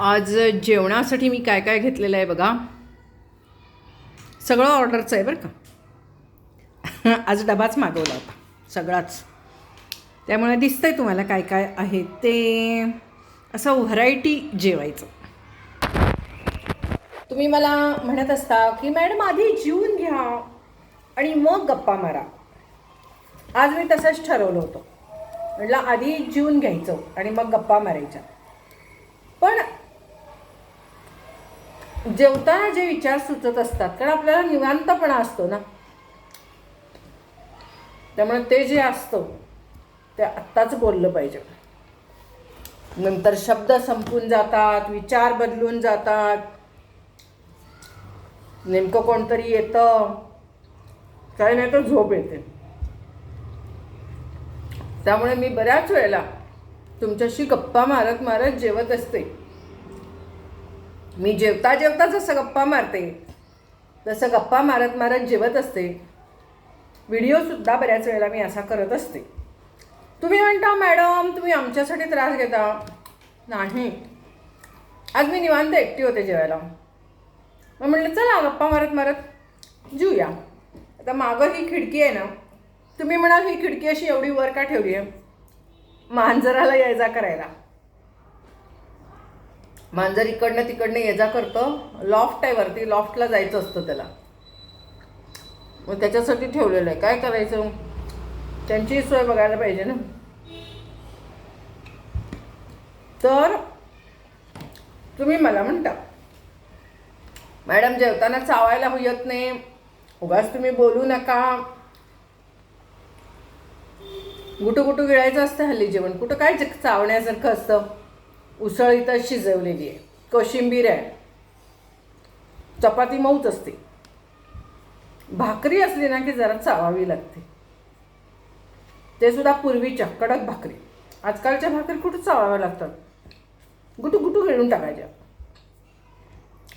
आज जेवणासाठी मी काय काय घेतलेलं आहे बघा. सगळं ऑर्डरचं आहे बरं का. आज डबाच मागवला होता सगळाच. त्यामुळे दिसतं आहे तुम्हाला काय काय आहे ते. असं व्हरायटी जेवायचं. तुम्ही मला म्हणत असता की मॅडम आधी जीवन घ्या आणि मग गप्पा मारा. आज मी तसंच ठरवलं होतं. म्हटलं आधी जीवन घ्यायचं आणि मग गप्पा मारायच्या. पण जेवताना जे विचार सुचत असतात कारण आपल्याला निवांतपणा असतो ना. त्यामुळे ते जे असतं ते आत्ताच बोललं पाहिजे. नंतर शब्द संपून जातात विचार बदलून जातात. नेमकं कोणतरी येतं काही नाही तर झोप येते. त्यामुळे मी बऱ्याच वेळेला तुमच्याशी गप्पा मारत मारत जेवत असते. मी जेवता जेवता जसं गप्पा मारते तसं गप्पा मारत मारत जेवत असते. व्हिडिओसुद्धा बऱ्याच वेळेला मी असा करत असते. तुम्ही म्हणता मॅडम तुम्ही आमच्यासाठी त्रास घेता. नाही. आज मी निवांत एकटी होते जेवायला. मग म्हटलं चला गप्पा मारत मारत जेऊया. आता मागं ही खिडकी आहे ना तुम्ही म्हणाल ही खिडकी अशी एवढी वर का ठेवली आहे? मांजराला ये जा करायला. मांजर इकडनं तिकडनं ये जा करतं. लॉफ्ट आहे वरती लॉफ्टला जायचं असतं त्याला. मग त्याच्यासाठी ठेवलेलं आहे. काय करायचं? त्यांचीही सोय बघायला पाहिजे ना. तर तुम्ही मला म्हणता. मॅडम जेवताना चावायला येत नाही. उगाच तुम्ही बोलू नका. गुटू गुटू गिळायचं असतं हल्ली जेवण. कुठं काय चावण्यासारखं असतं? उसळ इथं शिजवलेली आहे. कोशिंबीर आहे. चपाती मऊच असते. भाकरी असली ना की जरा चावावी लागते. ते सुद्धा पूर्वीच्या कडक भाकरी. आजकालच्या भाकरी कुठं चावाव्या लागतात? गुटू गुटू गिळून टाकायच्या.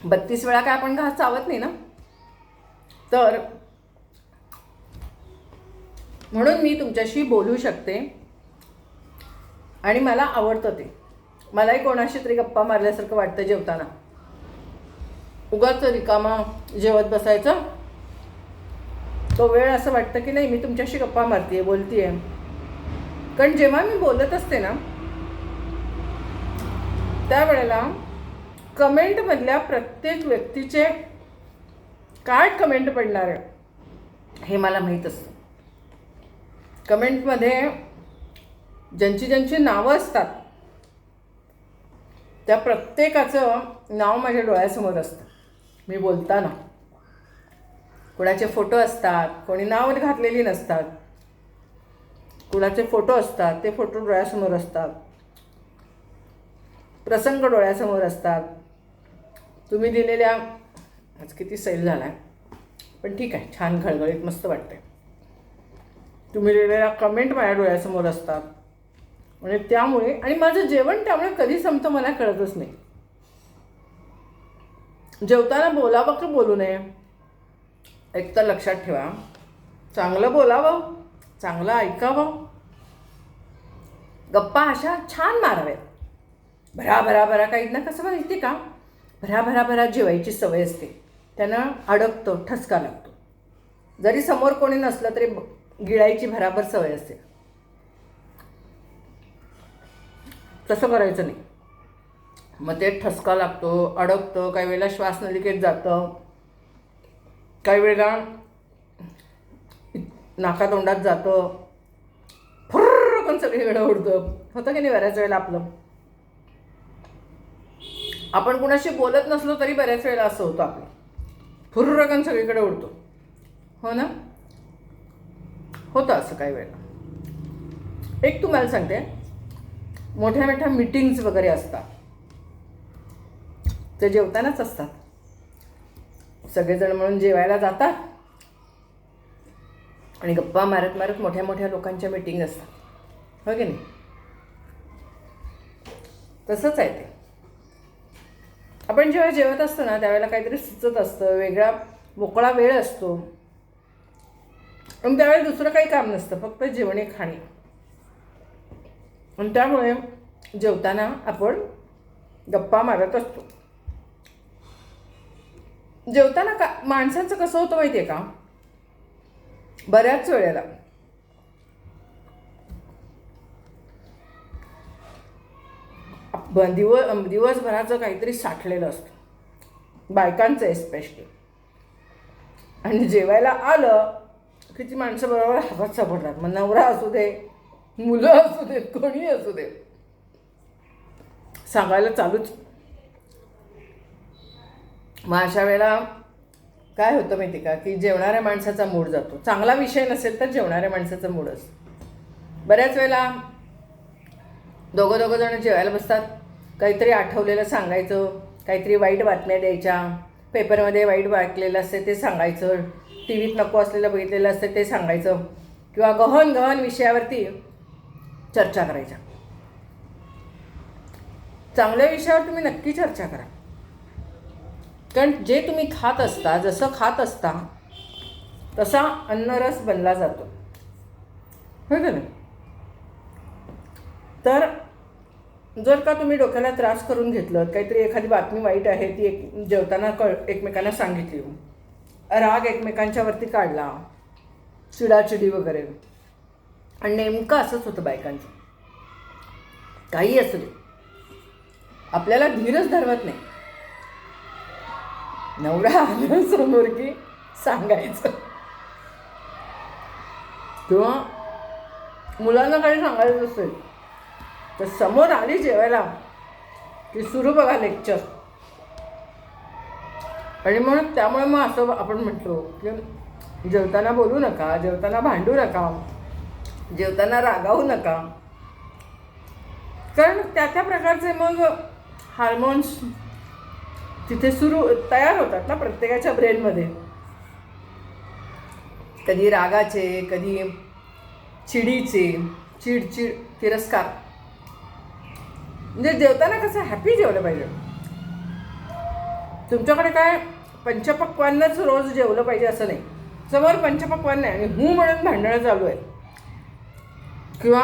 बत्तीस वेळा काय आपण घास चावत नाही ना? तर म्हणून मी तुमच्याशी बोलू शकते. आणि मला आवडतं ते. मलाही कोणाशी तरी गप्पा मारल्यासारखं वाटतं जेवताना. उगाच रिकामा जेवत बसायचं. तो वेळ असं वाटतं की नाही मी तुमच्याशी गप्पा मारतीये बोलतीये. कारण जेव्हा मी बोलत असते ना त्यावेळेला कमेंटमधल्या प्रत्येक व्यक्तीचे काय कमेंट पडणार आहे हे मला माहीत असतं. कमेंटमध्ये ज्यांची ज्यांची नावं असतात त्या प्रत्येकाचं नाव माझ्या डोळ्यासमोर असतं. मी बोलताना. कुणाचे फोटो असतात कोणी नाव घातलेली नसतात. कुणाचे फोटो असतात ते फोटो डोळ्यासमोर असतात. प्रसंग डोळ्यासमोर असतात. तुम्ही दिलेल्या आज किती सैल झाला आहे पण ठीक आहे छान घळघळीत मस्त वाटते तुम्ही दिलेल्या कमेंट माझ्या डोळ्यासमोर असतात. म्हणजे त्यामुळे आणि माझं जेवण त्यामुळे कधी संपतं मला कळतच नाही. जेवताना बोलावं का बोलू नये? एक तर लक्षात ठेवा. चांगलं बोलावं चांगलं ऐकावं. गप्पा अशा छान माराव्यात. भरा भरा भरा काही ना कसं माहिती का? भरा भरा भरा जेवायची सवय असते. त्यांना अडकतो ठसका लागतो. जरी समोर कोणी नसलं तरी गिळायची भराभर सवय असते. तसं करायचं नाही. मग ते ठसका लागतो अडकतं काही वेळेला श्वास नलिकेत जातं. काही वेळेला नाकातोंडात जातं. फुर्र पण सगळीकडे उडतं होतं की नाही बऱ्याच वेळेला आपलं? आपण कुणाशी बोलत नसलो तरी बऱ्याच वेळेला असं होतं आपलं. फुर्रकन सगळीकडे उडतो हो ना? होतं असं काही वेळेला. एक तुम्हाला सांगते. मोठ्या मोठ्या मीटिंग्स वगैरे असतात. ते जेवतानाच असतात. सगळेजण म्हणून जेवायला जातात. आणि गप्पा मारत मारत मोठ्या मोठ्या लोकांच्या मीटिंग असतात. हो की नाही? तसंच आहे ते. आपण जेव्हा जेवत असतो ना त्यावेळेला काहीतरी सुचत असतं वेगळा मोकळा वेळ असतो. आणि त्यावेळेला दुसरं काही काम नसतं फक्त जेवणे खाणे. आणि त्यामुळे जेवताना आपण गप्पा मारत असतो. जेवताना का माणसांचं कसं होतं माहिती आहे का? बऱ्याच वेळेला ब- दिव दिवसभराचं काहीतरी साठलेलं असतं. बायकांचं एस्पेशली आणि जेवायला आलं की ती माणसं बरोबर हातात सापडतात. मग नवरा असू दे मुलं असू देत कोणी असू देत. सांगायला चालूच. मग अशा वेळेला काय होतं माहिती का? की जेवणाऱ्या माणसाचा मूड जातो. चांगला विषय नसेल तर जेवणाऱ्या माणसाचा मूड असतो. बऱ्याच वेळेला दोघं दोघं जण जेवायला बसतात. काहीतरी आठवलेलं सांगायचं काहीतरी वाईट बातम्या द्यायच्या पेपरमध्ये वाईट वाटलेलं असते ते सांगायचं टी व्हीत नको असलेलं बघितलेलं असते ते सांगायचं. किंवा गहन गहन विषयावरती चर्चा करायच्या. चांगल्या विषयावर तुम्ही नक्की चर्चा करा. कारण जे तुम्ही खात असता जसं खात असता तसा अन्नरस बनला जातो. हो ना तर जर का तुम्ही डोक्याला त्रास करून घेतलं काहीतरी एखादी बातमी वाईट आहे ती एक जेवताना कळ एकमेकांना सांगितली हो. राग एकमेकांच्यावरती काढला चिडाचिडी वगैरे. आणि नेमकं असंच होतं बायकांचं. काही असू दे. आपल्याला धीरच धरवत नाही. नवरा आलं समोर की सांगायचं. किंवा मुलांना काही सांगायचं असेल तर समोर आली जेवायला की सुरू बघा लेक्चर आणि म्हणून त्यामुळे मग असं आपण म्हटलो की जेवताना बोलू नका जेवताना भांडू नका. जेवताना रागावू नका. कारण त्या त्या प्रकारचे मग हार्मोन्स तिथे सुरू तयार होतात ना प्रत्येकाच्या ब्रेनमध्ये कधी रागाचे कधी चिडीचे चिडचिड तिरस्कार. म्हणजे जेवताना कसं हॅपी जेवलं पाहिजे. तुमच्याकडे काय पंचपक्वांनाच रोज जेवलं पाहिजे असं नाही. समोर पंचपक्वान नाही आणि हू म्हणून भांडणं चालू आहे किंवा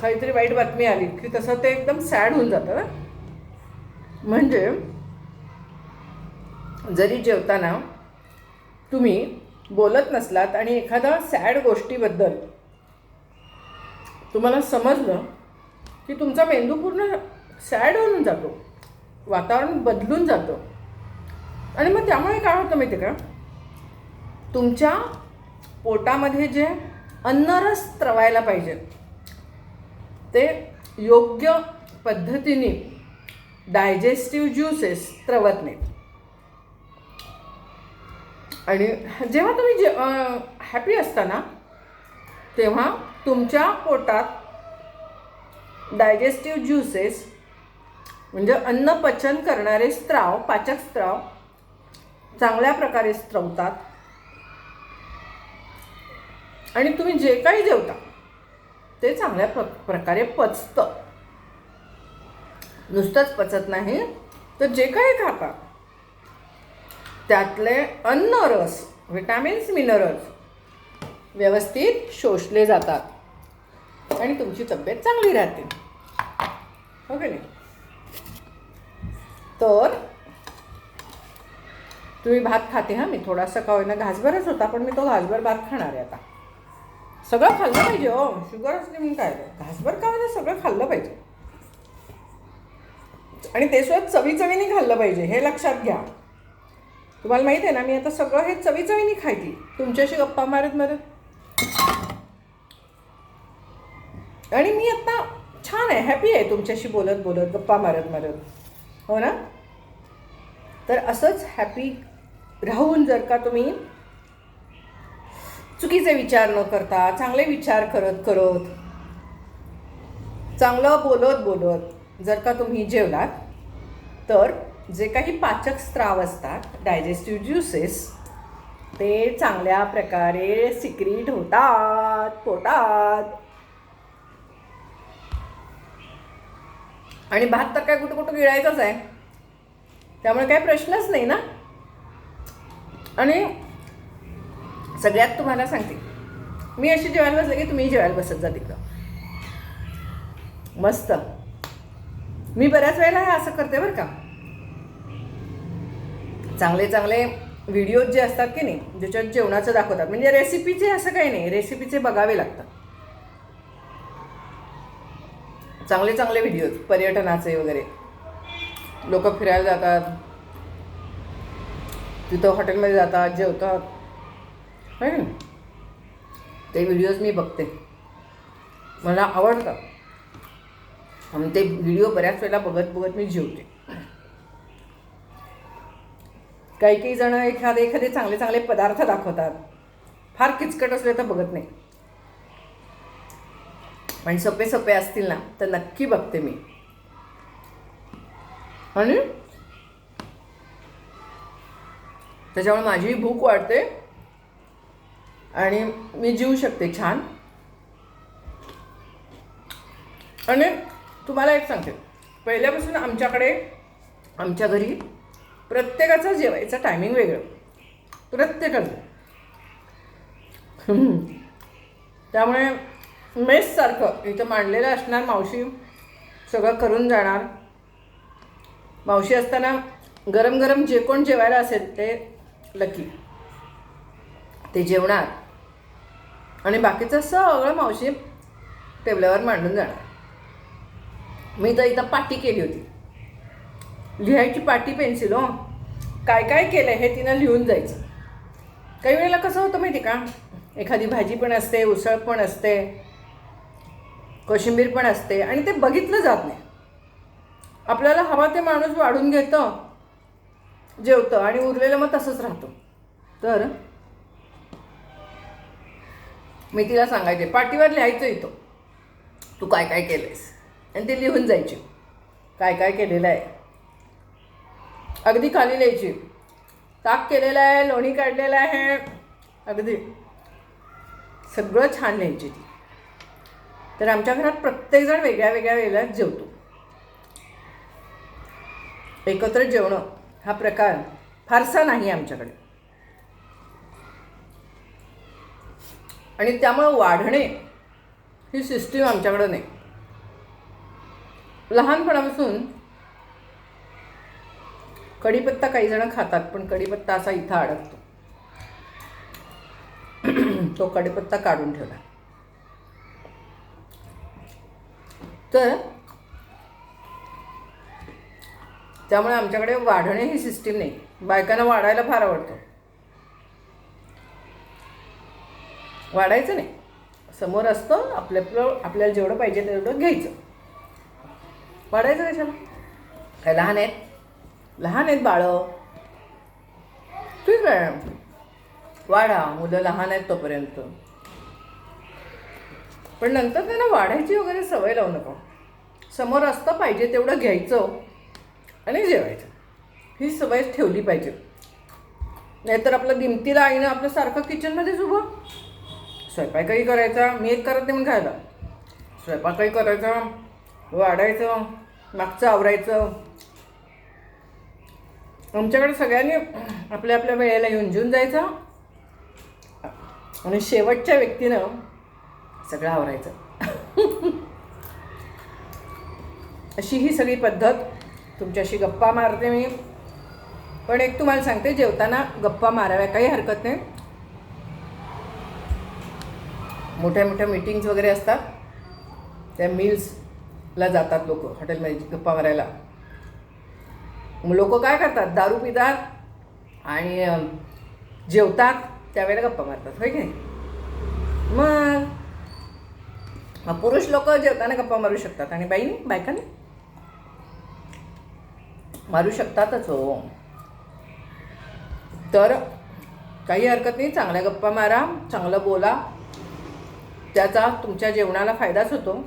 काहीतरी वाईट बातमी आली की तसं ते एकदम सॅड होऊन जातं ना. म्हणजे जरी जेवताना तुम्ही बोलत नसलात आणि एखादा सॅड गोष्टीबद्दल तुम्हाला समजलं की तुमचा मेंदू पूर्ण सॅड होऊन जातो. वातावरण बदलून जातं. आणि मग त्यामुळे काय होतं माहिती का? तुमच्या पोटामध्ये जे अन्नरस त्रवायला पाहिजेत ते योग्य पद्धतीने डायजेस्टिव्ह ज्युसेस त्रवत नाहीत. आणि जेव्हा तुम्ही जे हॅपी असता ना तेव्हा तुमच्या पोटात डायजेस्टिव्ह ज्युसेस म्हणजे अन्न पचन करणारे स्त्राव पाचक स्त्राव चांगल्या प्रकारे स्त्रवतात आणि तुम्ही जे काही जेवता ते चांगल्या प्र प्रकारे पचतं. नुसतंच पचत नाही तर जे काही खाता. त्यातले अन्न रस व्हिटॅमिन्स मिनरल्स व्यवस्थित शोषले जातात. आणि तुमची तब्येत चांगली राहते. हो की नाही? तर तुम्ही भात खाते हां? मी थोडासा का होईना घासभरच होता पण मी तो घासभर भात खाणार आहे आता. सगळं खाल्लं पाहिजे हो. शुगर असते म्हणून काय घासभर का म्हणजे सगळं खाल्लं पाहिजे. आणि ते सुद्धा चवी चवीने खाल्लं पाहिजे हे लक्षात घ्या. तुम्हाला माहिती आहे ना मी आता सगळं हे चवी चवीने खायची. तुमच्याशी गप्पा मारत मारत. आणि मी आता छान आहे हॅपी आहे तुमच्याशी बोलत बोलत गप्पा मारत मारत. हो ना? तर असंच हॅपी राहून जर का तुम्ही चुकीचे विचार न करता चांगले विचार करत करत चांगलं बोलत बोलत जर का तुम्ही जेवलात तर जे काही पाचक स्त्राव असतात डायजेस्टिव्ह ज्युसेस ते चांगल्या प्रकारे सिक्रीट होतात पोटात. आणि भात तर काय कुठं कुठं गिळायचाच आहे. त्यामुळे काही प्रश्नच नाही ना? आणि सगळ्यात तुम्हाला सांगते. मी अशी जेवायला बसले की तुम्ही जेवायला बसत जा तिकडं. मस्त. मी बऱ्याच वेळेला हे असं करते बरं का. चांगले चांगले व्हिडिओज जे असतात की नाही ज्याच्यात जेवणाचं दाखवतात. म्हणजे रेसिपीचे असं काही नाही रेसिपीचे बघावे लागतात. चांगले चांगले व्हिडिओज पर्यटनाचे वगैरे. लोक फिरायला जातात. तिथं हॉटेलमध्ये जातात जेवतात. ना ते व्हिडिओज मी बघते. मला आवडतं. आणि ते व्हिडिओ बऱ्याच वेळेला बघत बघत मी जेवते. काही काही जण एखादे एखादे चांगले चांगले पदार्थ दाखवतात. फार किचकट असले तर बघत नाही. पण सोपे सोपे असतील ना तर नक्की बघते मी. आणि? त्याच्यामुळे माझीही भूक वाढते. आणि मी जीव शकते छान. आणि तुम्हाला एक सांगते. पहिल्यापासून आमच्याकडे आमच्या घरी प्रत्येकाचं जेवायचं टायमिंग वेगळं. प्रत्येकाचं. त्यामुळे मेससारखं इथं मांडलेलं असणार मावशी सगळं करून जाणार. मावशी असताना गरम गरम जे कोण जेवायला असेल ते लकी ते जेवणार. आणि बाकीचं सगळं मावशी टेबलावर मांडून जाणार. मी तर इथं पाटी केली होती. लिहायची पाटी पेन्सिल हो. काय काय केलं हे तिनं लिहून जायचं. काही वेळेला कसं होतं माहिती का? एखादी भाजी पण असते उसळ पण असते कोशिंबीर पण असते आणि ते बघितलं जात नाही. आपल्याला हवा ते माणूस वाढून घेतं जेवतं आणि उरलेलं मग तसंच राहतं. तर मी तिला सांगायचे पाटीवर लिहायचं येतो तू काय काय केलंयस? आणि ते लिहून जायची. काय काय केलेलं आहे? अगदी खाली लिहायची. ताक केलेलं आहे लोणी काढलेलं आहे. अगदी. सगळं छान लिहायची ती. तर आमच्या घरात प्रत्येकजण वेगळ्या वेगळ्या वेळेला जेवतो. एकत्र जेवणं हा प्रकार फारसा नाही आमच्याकडे. आणि त्यामुळं वाढणे ही सिस्टीम आमच्याकडं नाही. लहानपणापासून कढीपत्ता काही जण खातात पण कढीपत्ता असा इथं अडकतो. तो कढीपत्ता काढून ठेवला. तर त्यामुळे आमच्याकडे वाढणे ही सिस्टीम नाही. बायकांना वाढायला फार आवडतं. वाढायचं नाही. समोर असतं आपल्या आपल्याला जेवढं पाहिजे तेवढं घ्यायचं. वाढायचं कशाला? काय लहान आहेत? लहान आहेत बाळं. ठीक आहे वाढा मुलं लहान आहेत तोपर्यंत. पण नंतर त्यांना वाढायची वगैरे सवय लावू नका. समोर असतं पाहिजे तेवढं घ्यायचं आणि जेवायचं. ही सवय ठेवली पाहिजे. नाहीतर आपलं दिमतीला आईनं आपलं सारखं किचनमध्येच उभं. स्वयंपाकही करायचा मी एक करत नाही म्हणून खायला. स्वयंपाकही करायचा वाढायचं मागचं आवरायचं. आमच्याकडे सगळ्यांनी आपल्या आपल्या वेळेला येऊन जेऊन जायचं. आणि शेवटच्या व्यक्तीनं सगळं आवरायचं. अशी ही सगळी पद्धत. तुमच्याशी गप्पा मारते मी. पण एक तुम्हाला सांगते जेवताना गप्पा माराव्या काही हरकत नाही. मोठ्या मोठ्या मीटिंग्स वगैरे असतात त्या मिल्सला जातात लोक हॉटेलमध्ये गप्पा मारायला. मग लोक काय करतात? दारू पितात आणि जेवतात त्यावेळेला गप्पा मारतात होय की नाही? मग मग पुरुष लोक जेवताना गप्पा मारू शकतात. आणि बाईनी बायकांनी? मारू शकतातच हो. तर काही हरकत नाही चांगल्या गप्पा मारा चांगलं बोला. त्याचा तुमच्या जेवणाला फायदाच होतो.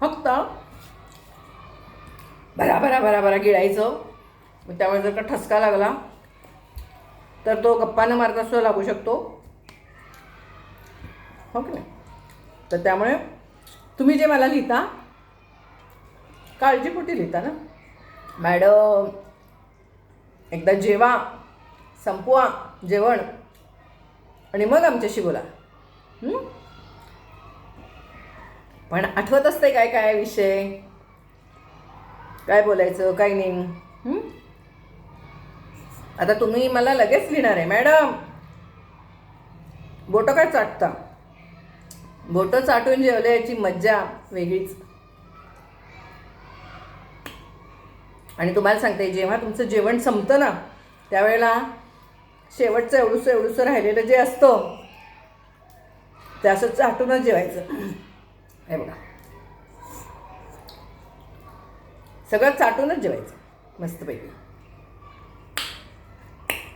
फक्त भरा भरा भरा भरा गिळायचं. मग त्यामुळे जर का ठसका लागला तर तो गप्पा न मारता सुद्धा लागू शकतो. हो की नाही? तर त्यामुळे तुम्ही जे मला लिहिता काळजीपोटी लिहिता ना? मॅडम एकदा जेवा संपवा जेवण आणि मग आमच्याशी बोला. हं? पण आठवत असते काय काय विषय? काय बोलायचं काय नाही. आता तुम्ही मला लगेच लिहिणार आहे मॅडम. बोटं काय चाटता? बोटं चाटून जेवले याची मज्जा वेगळीच. आणि तुम्हाला सांगते जेव्हा तुमचं जेवण संपतं ना त्यावेळेला शेवटचं एवढूसं एवढूसं राहिलेलं जे असतं ते असं चाटूनच जेवायचं. हे बघा. सगळं चाटूनच जेवायचं मस्तपैकी.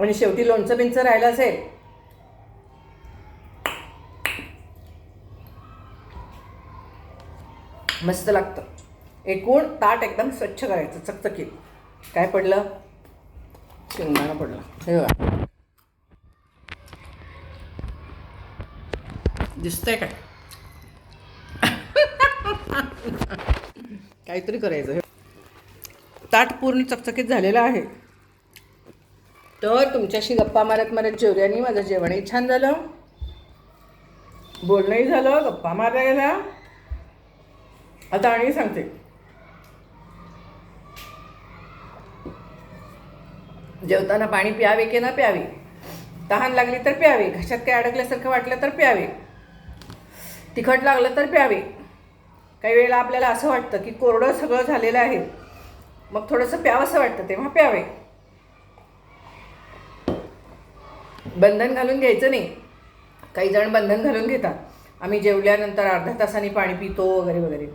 आणि शेवटी लोणचं बिंचं राहिलं असेल मस्त लागतं. एकूण ताट एकदम स्वच्छ करायचं चकचकीत. काय पडलं? शेंगदाणा पडलं. हे बघा. दिसतंय काय? काहीतरी करायचं हे. ताट पूर्ण चकचकीत झालेलं आहे. तर तुमच्याशी गप्पा मारत मारत जेवल्याने माझं जेवणही छान झालं. बोलणंही झालं गप्पा मारल्या गेल्या आता आणि सांगते. जेवताना पाणी प्यावे की ना प्यावे? तहान लागली तर प्यावे. घशात काही अडकल्यासारखं वाटलं तर प्यावे. तिखट लागलं तर प्यावे. काही वेळेला आपल्याला असं वाटतं की कोरडं सगळं झालेलं आहे. मग थोडंसं प्यावंसं वाटतं तेव्हा प्यावे. बंधन घालून घ्यायचं नाही. काही जण बंधन घालून घेतात. आम्ही जेवल्यानंतर अर्ध्या तासाने पाणी पितो वगैरे वगैरे.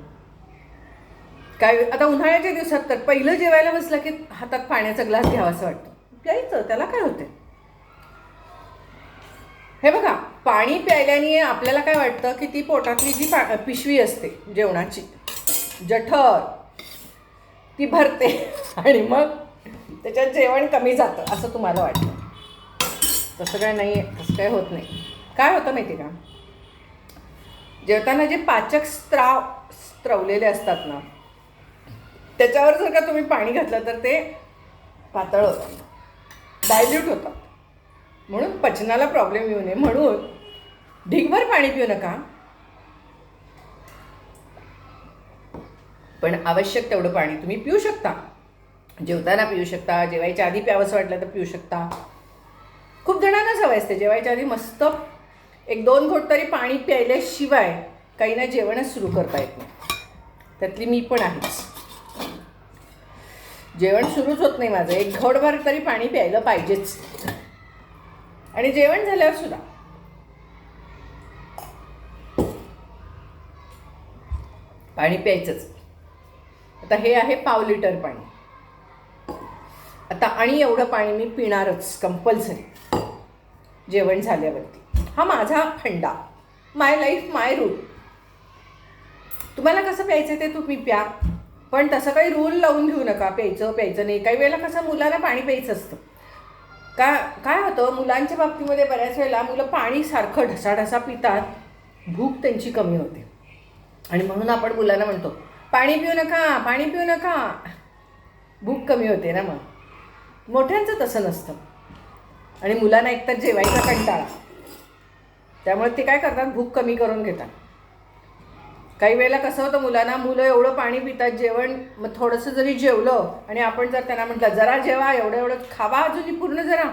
काय आता उन्हाळ्याच्या दिवसात तर पहिलं जेवायला बसलं की हातात पाण्याचा ग्लास घ्यावासं वाटतं. प्यायचं त्याला काय होतं हे बघा पाणी प्यायल्याने आपल्याला काय वाटतं की ती पोटातली जी पा पिशवी असते जेवणाची जठर ती भरते आणि मग त्याच्यात जेवण कमी जातं असं तुम्हाला वाटतं. तसं काय नाही आहे तसं काय होत नाही. काय होतं माहिती का? जेवताना जे पाचक स्त्राव स्त्रवलेले असतात ना त्याच्यावर जर का तुम्ही पाणी घातलं तर ते पातळ होतं. डायल्यूट होतं. म्हणून पचनाला प्रॉब्लेम येऊ नये. म्हणून ढिगभर पाणी पिऊ नका. पण आवश्यक तेवढं पाणी तुम्ही पिऊ शकता. जेवताना पिऊ शकता. जेवायच्या आधी प्यावंसं वाटलं तर पिऊ शकता. खूप जणांना सवय असते. जेवायच्या आधी मस्त एक दोन घोट तरी पाणी प्यायल्याशिवाय काही ना जेवणच सुरू करता येत नाही. त्यातली मी पण आहेच. जेवण सुरूच होत नाही माझं. एक घोटभर तरी पाणी प्यायलं पाहिजेच. आणि जेवण झाल्यावर सुद्धा. पाणी प्यायचंच. आता हे आहे पाव लिटर पाणी. आता आणि एवढं पाणी मी पिणारच कंपल्सरी. जेवण झाल्यावरती. हा माझा फंडा माय लाईफ माय रूल तुम्हाला कसं प्यायचं ते तुम्ही प्या. पण तसं काही रूल लावून घेऊ नका. प्यायचं प्यायचं नाही. काही वेळेला कसं मुलांना पाणी प्यायचं असतं. का काय होतं मुलांच्या बाबतीमध्ये बऱ्याच वेळेला मुलं पाणी सारखं ढसाढसा पितात भूक त्यांची कमी होते. आणि म्हणून आपण मुलांना म्हणतो पाणी पिऊ नका पाणी पिऊ नका. भूक कमी होते ना मग. मोठ्यांचं तसं नसतं. आणि मुलांना एकतर जेवायचा कंटाळा. त्यामुळे ते काय करतात भूक कमी करून घेतात. काही वेळेला कसं होतं मुलांना मुलं एवढं पाणी पितात जेवण मग थोडंसं जरी जेवलं आणि आपण जर त्यांना म्हटलं जरा जेवा एवढं एवढं खावा अजूनही पूर्ण जरा.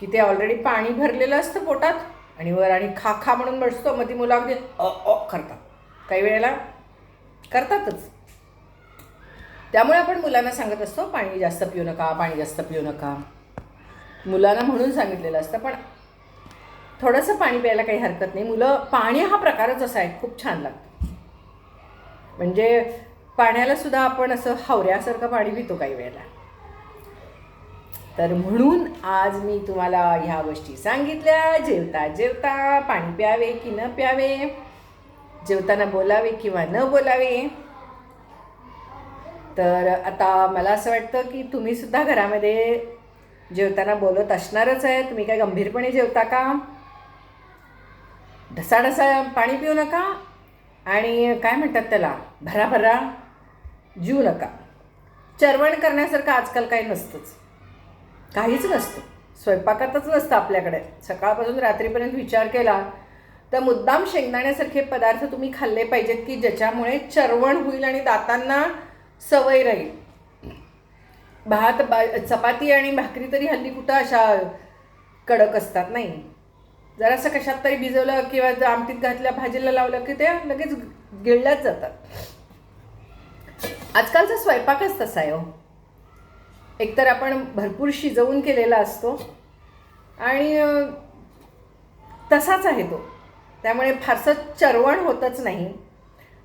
की ते ऑलरेडी पाणी भरलेलं असतं पोटात आणि वर आणि खा खा म्हणून बसतो. मग ती मुलं अगदी अ अ करतात. काही वेळेला करतातच. त्यामुळे आपण मुलांना सांगत असतो पाणी जास्त पिऊ नका पाणी जास्त पिऊ नका. मुलांना म्हणून सांगितलेलं असतं पण थोडंसं पाणी प्यायला काही हरकत नाही. मुलं पाणी हा प्रकारच असा आहे. खूप छान लागतो. म्हणजे पाण्याला सुद्धा आपण असं हावऱ्यासारखं पाणी पितो काही वेळेला. तर म्हणून आज मी तुम्हाला ह्या गोष्टी सांगितल्या. जेवता जेवता पाणी प्यावे की न प्यावे? जेवताना बोलावे किंवा न बोलावे? तर आता मला असं वाटतं की तुम्हीसुद्धा घरामध्ये जेवताना बोलत असणारच आहे. तुम्ही काय गंभीरपणे जेवता का? ढसाढसा पाणी पिऊ नका आणि काय म्हणतात त्याला? भराभरा जीव नका. चरवण करण्यासारखं आजकाल काही नसतंच. काहीच नसतं. स्वयंपाकातच नसतं आपल्याकडे. सकाळपासून रात्रीपर्यंत विचार केला तर मुद्दाम शेंगदाण्यासारखे पदार्थ तुम्ही खाल्ले पाहिजेत की ज्याच्यामुळे चरवण होईल आणि दातांना सवय राहील? भात बा चपाती आणि भाकरी तरी हल्ली कुठं अशा कडक असतात नाही? जरासं कशात तरी भिजवलं किंवा आमटीत घातल्या भाजीला लावलं की ते लगेच गिळल्याच जातात. आजकालचा स्वयंपाकच तसा आहे हो. एकतर आपण भरपूर शिजवून केलेला असतो आणि तसाच आहे तो. त्यामुळे फारसं चरवण होतच नाही.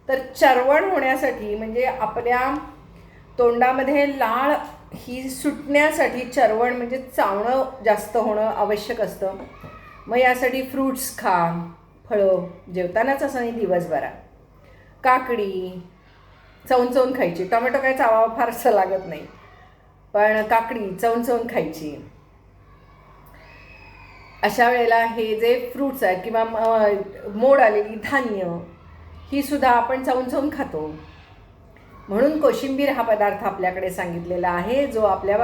तर चरवण होण्यासाठी म्हणजे आपल्या तोंडामध्ये लाळ ही सुटण्यासाठी चरवण म्हणजे चावणं जास्त होणं आवश्यक असतं. मग यासाठी फ्रूट्स खा फळं जेवतानाच असं नाही दिवसभरा काकडी चवून चवून खायची. टोमॅटो काय चावा फारसं लागत नाही. पण काकडी चवून चवून खायची. अशा वेळेला हे जे फ्रूट्स आहेत किंवा मोड आलेली धान्य ही सुद्धा आपण चावून चावून खातो. म्हणून कोशिंबीर हा पदार्थ आपल्याकडे सांगितलेला आहे जो आपल्या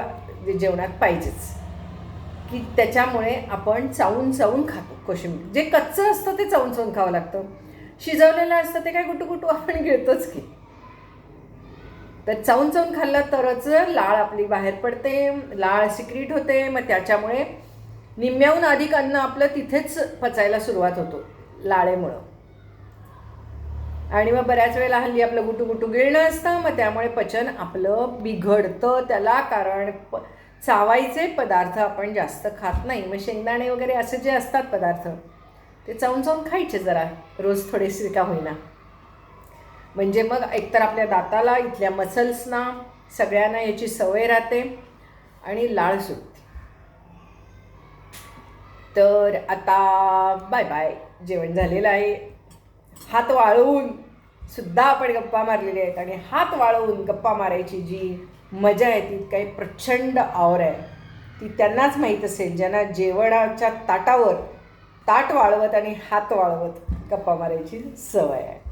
जेवणात पाहिजेच. की त्याच्यामुळे आपण चावून चावून खातो कोशिंबीर. जे कच्चं असतं ते चावून चावून खावं लागतं. शिजवलेलं असतं ते काय कुटू कुटू आपण घेतोच की. तर चावून चावून खाल्लं तरच लाळ आपली बाहेर पडते लाळ सिक्रीट होते मग त्याच्यामुळे निम्म्याहून अधिक अन्न आपलं तिथेच पचायला सुरुवात होतो लाळेमुळं. आणि मग बऱ्याच वेळेला हल्ली आपलं गुटू गुटू गिळणं असतं मग त्यामुळे पचन आपलं बिघडतं त्याला कारण प चावायचे पदार्थ आपण जास्त खात नाही. मग शेंगदाणे वगैरे असे जे असतात पदार्थ ते चावून चावून खायचे जरा. रोज थोडेसे का होईना. म्हणजे मग एकतर आपल्या दाताला इथल्या मसल्सना सगळ्यांना याची सवय राहते आणि लाळ सुटते. तर आता बाय बाय जेवण झालेलं आहे. हात वाळवून सुद्धा आपण गप्पा मारलेल्या आहेत आणि हात वाळवून गप्पा मारायची जी मजा आहे ती काही प्रचंड आवर आहे. ती त्यांनाच माहीत असेल ज्यांना जेवणाच्या ताटावर ताट वाळवत आणि हात वाळवत गप्पा मारायची सवय आहे.